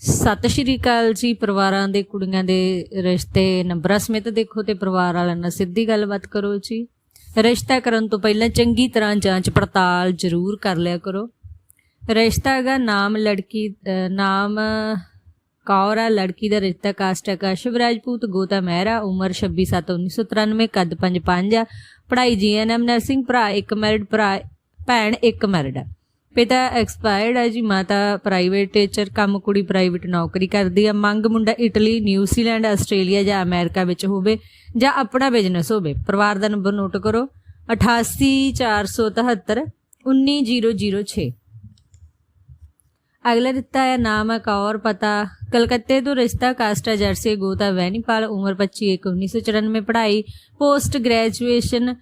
ਸਤਿ ਸ਼੍ਰੀ ਅਕਾਲ ਜੀ ਪਰਿਵਾਰਾਂ ਦੇ, ਕੁੜੀਆਂ ਦੇ ਰਿਸ਼ਤੇ, ਨੰਬਰਾਂ ਸਮੇਤ ਦੇਖੋ ਤੇ ਪਰਿਵਾਰ ਵਾਲਿਆਂ ਨਾਲ ਸਿੱਧੀ ਗੱਲਬਾਤ ਕਰੋ ਜੀ। ਰਿਸ਼ਤਾ ਕਰਨ ਤੋਂ ਪਹਿਲਾਂ ਚੰਗੀ ਤਰ੍ਹਾਂ ਜਾਂਚ ਪੜਤਾਲ ਜ਼ਰੂਰ ਕਰ ਲਿਆ ਕਰੋ। ਰਿਸ਼ਤਾ ਹੈਗਾ ਨਾਮ ਲੜਕੀ ਨਾਮ ਕੌਰ ਆ, ਲੜਕੀ ਦਾ ਰਿਸ਼ਤਾ ਕਾਸਟ ਹੈ ਕਸ਼ਵ ਰਾਜਪੂਤ ਗੋਤਾ ਮਹਿਰਾ, ਉਮਰ 26/7/1993 ਕੱਦ 5'5 ਆ। ਪੜ੍ਹਾਈ ਜੀਐਨਐਮ ਨਰਸਿੰਗ ਭਰਾ ਇੱਕ ਮੈਰਿਡ, ਭਰਾ, ਭੈਣ ਇੱਕ ਮੈਰਿਡ ਆ। ਪਿਤਾ ਐਕਸਪਾਇਰਡ ਹੈ ਜੀ, ਮਾਤਾ ਪ੍ਰਾਈਵੇਟ ਟੀਚਰ ਕੰਮ ਕੁੜੀ ਪ੍ਰਾਈਵੇਟ ਨੌਕਰੀ ਕਰਦੀ ਆ। ਮੰਗ ਮੁੰਡਾ ਇਟਲੀ ਨਿਊਜ਼ੀਲੈਂਡ ਆਸਟ੍ਰੇਲੀਆ ਜਾਂ ਅਮਰੀਕਾ ਵਿੱਚ ਹੋਵੇ ਜਾਂ ਆਪਣਾ ਬਿਜ਼ਨਸ ਹੋਵੇ। ਪਰਿਵਾਰ ਦਾ ਨੰਬਰ ਨੋਟ ਕਰੋ। 88477 19006 ਅਗਲਾ ਦਿੱਤਾ ਹੈ ਨਾਮ ਹੈ ਕੌਰ, ਪਤਾ। ਕਲਕੱਤੇ ਤੋਂ ਰਿਸ਼ਤਾ ਕਾਸਟਾ ਜਰਸੀ ਗੋਤਾ ਵੈਨੀਪਾਲ, ਉਮਰ 25 ਇੱਕ 1994 ਪੜ੍ਹਾਈ। ਪੋਸਟ ਗ੍ਰੈਜੂਏਸ਼ਨ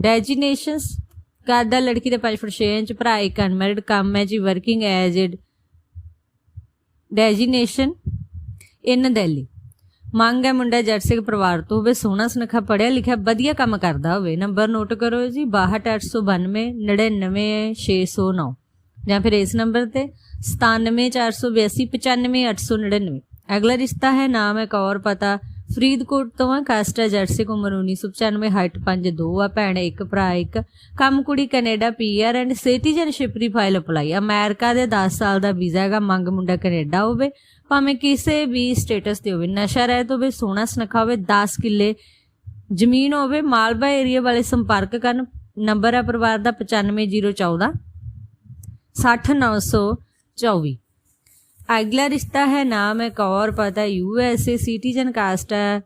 ਡੈਜੀਨੇਸ਼ਨਸ ਕਾਦਾ ਲੜਕੀ ਦਾ 5 ਫੁੱਟ 6 ਇੰਚ ਭਰਾ ਇੱਕ ਅਨਮੈਰਿਡ ਕੰਮ ਹੈ ਜੀ ਵਰਕਿੰਗ ਐਜ਼ ਇਡ ਡੈਜੀਨੇਸ਼ਨ ਇਨ ਦਿੱਲੀ ਮੰਗ ਹੈ ਮੁੰਡਾ ਜੱਟ ਸਿੰਘ ਪਰਿਵਾਰ ਤੋਂ ਹੋਵੇ, ਸੋਹਣਾ ਸੁਨੱਖਾ ਪੜਿਆ ਲਿਖਿਆ, ਵਧੀਆ ਕੰਮ ਕਰਦਾ ਹੋਵੇ। ਨੰਬਰ ਨੋਟ ਕਰੋ ਜੀ 62892 99609 ਜਾਂ ਫਿਰ ਇਸ ਨੰਬਰ ਤੇ 97482 95899 ਅਗਲਾ ਰਿਸ਼ਤਾ ਹੈ, ਨਾਮ ਹੈ, ਕੌਰ, ਪਤਾ ਫਰੀਦਕੋਟ ਤੋਂ ਆ, ਕਾਸਟਾ ਜਰਸਿਕ ਉਮਰ 1995 ਹਾਈਟ 5'2 ਆ, ਭੈਣ ਇੱਕ, ਭਰਾ ਇੱਕ, ਕੰਮ ਕੁੜੀ ਕੈਨੇਡਾ ਪੀਆਰ ਐਂਡ ਸਿਟੀਜ਼ਨਸ਼ਿਪ ਦੀ ਫਾਈਲ ਅਪਲਾਈ। ਅਮਰੀਕਾ ਦੇ 10 ਸਾਲ ਦਾ ਵੀਜ਼ਾ ਹੈਗਾ, ਮੰਗ ਮੁੰਡਾ ਕੈਨੇਡਾ ਹੋਵੇ, ਭਾਵੇਂ ਕਿਸੇ ਵੀ ਸਟੇਟਸ ਤੇ ਹੋਵੇ, ਨਸ਼ਾ ਰਹਿਤ ਹੋਵੇ ਸੋਹਣਾ ਸੁਨੱਖਾ ਹੋਵੇ 10 ਕਿੱਲੇ ਜ਼ਮੀਨ ਹੋਵੇ, ਮਾਲਵਾ ਏਰੀਆ ਵਾਲੇ ਸੰਪਰਕ ਕਰਨ, ਨੰਬਰ ਹੈ ਪਰਿਵਾਰ ਦਾ 95014 60924 ਅਗਲਾ ਰਿਸ਼ਤਾ ਹੈ, ਨਾਮ ਹੈ ਕੌਰ, ਪਤਾ ਯੂਐਸਏ ਸਿਟੀਜ਼ਨ ਕਾਸਟ ਹੈ।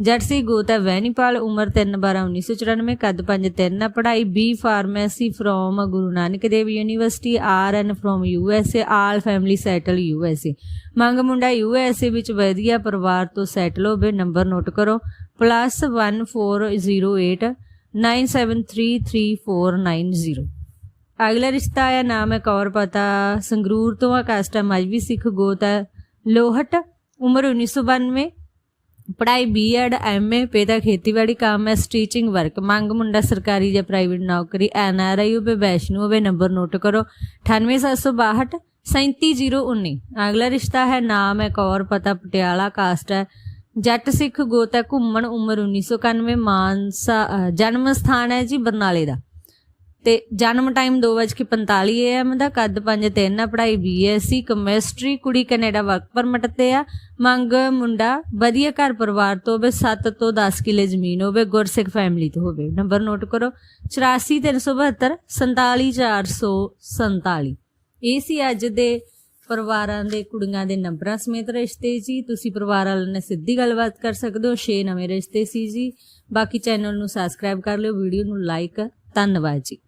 ਜਰਸੀ ਗੋਤਾ ਵੈਨੀਪਾਲ, ਉਮਰ 3/12/1994 ਕੱਦ 5'3 ਪੜ੍ਹਾਈ B pharmacy from Guru Nanak Dev university R N from USA all family settle USA ਮੰਗ ਮੁੰਡਾ ਯੂਐਸਏ ਵਿੱਚ ਵਧੀਆ ਪਰਿਵਾਰ ਤੋਂ ਸੈਟਲ ਹੋਵੇ ਨੰਬਰ ਨੋਟ ਕਰੋ +1408 97333490 ਅਗਲਾ ਰਿਸ਼ਤਾ ਆਇਆ, ਨਾਮ ਹੈ ਕੌਰ ਪਤਾ। ਸੰਗਰੂਰ ਤੋਂ ਆ, ਕਾਸਟਾ ਮਜਬੀ ਸਿੱਖ ਗੋਤ ਹੈ। ਲੋਹਟ, ਉਮਰ 1992 ਪੜ੍ਹਾਈ ਬੀਐਡ ਐਮਏ ਪਿਤਾ ਖੇਤੀਬਾੜੀ ਕੰਮ ਹੈ, ਸਟੀਚਿੰਗ ਵਰਕ। ਮੰਗ ਮੁੰਡਾ ਸਰਕਾਰੀ ਜਾਂ ਪ੍ਰਾਈਵੇਟ ਨੌਕਰੀ ਐਨਆਰਆਈ ਹੋਵੇ ਵੈਸ਼ਨੂ ਹੋਵੇ, ਨੰਬਰ ਨੋਟ ਕਰੋ। 98762 37019 ਅਗਲਾ ਰਿਸ਼ਤਾ ਹੈ, ਨਾਮ ਹੈ ਕੌਰ ਪਤਾ, ਪਟਿਆਲਾ, ਕਾਸਟ ਹੈ। ਜੱਟ ਸਿੱਖ ਗੋਤ ਹੈ, ਘੁੰਮਣ, ਉਮਰ 1991 ਮਾਨਸਾ ਜਨਮ ਸਥਾਨ ਹੈ ਜੀ ਬਰਨਾਲੇ ਦਾ। ਤੇ ਜਨਮ ਟਾਈਮ 2:45 AM ਦਾ, ਕੱਦ 5'3 ਆ ਪੜ੍ਹਾਈ BSc ਕੈਮਿਸਟਰੀ ਕੁੜੀ ਕੈਨੇਡਾ ਵਰਕ ਪਰਮਿਟ ਤੇ ਆ। ਮੰਗ ਮੁੰਡਾ ਵਧੀਆ ਘਰ ਪਰਿਵਾਰ ਤੋਂ ਹੋਵੇ 7 ਤੋਂ 10 ਕਿੱਲੇ ਜ਼ਮੀਨ ਹੋਵੇ, ਗੁਰਸਿੱਖ ਫੈਮਿਲੀ ਤੋਂ ਹੋਵੇ। ਨੰਬਰ ਨੋਟ ਕਰੋ 84372 47447 ਇਹ ਸੀ ਅੱਜ ਦੇ ਪਰਿਵਾਰਾਂ ਦੇ, ਕੁੜੀਆਂ ਦੇ ਨੰਬਰਾਂ ਸਮੇਤ ਰਿਸ਼ਤੇ ਜੀ। ਤੁਸੀਂ ਪਰਿਵਾਰ ਵਾਲਿਆਂ ਨਾਲ ਸਿੱਧੀ ਗੱਲਬਾਤ ਕਰ ਸਕਦੇ ਹੋ 6 ਨਵੇਂ ਰਿਸ਼ਤੇ ਸੀ ਜੀ। ਬਾਕੀ ਚੈਨਲ ਨੂੰ ਸਬਸਕ੍ਰਾਈਬ ਕਰ ਲਿਓ ਵੀਡੀਓ ਨੂੰ ਲਾਈਕ ਧੰਨਵਾਦ ਜੀ।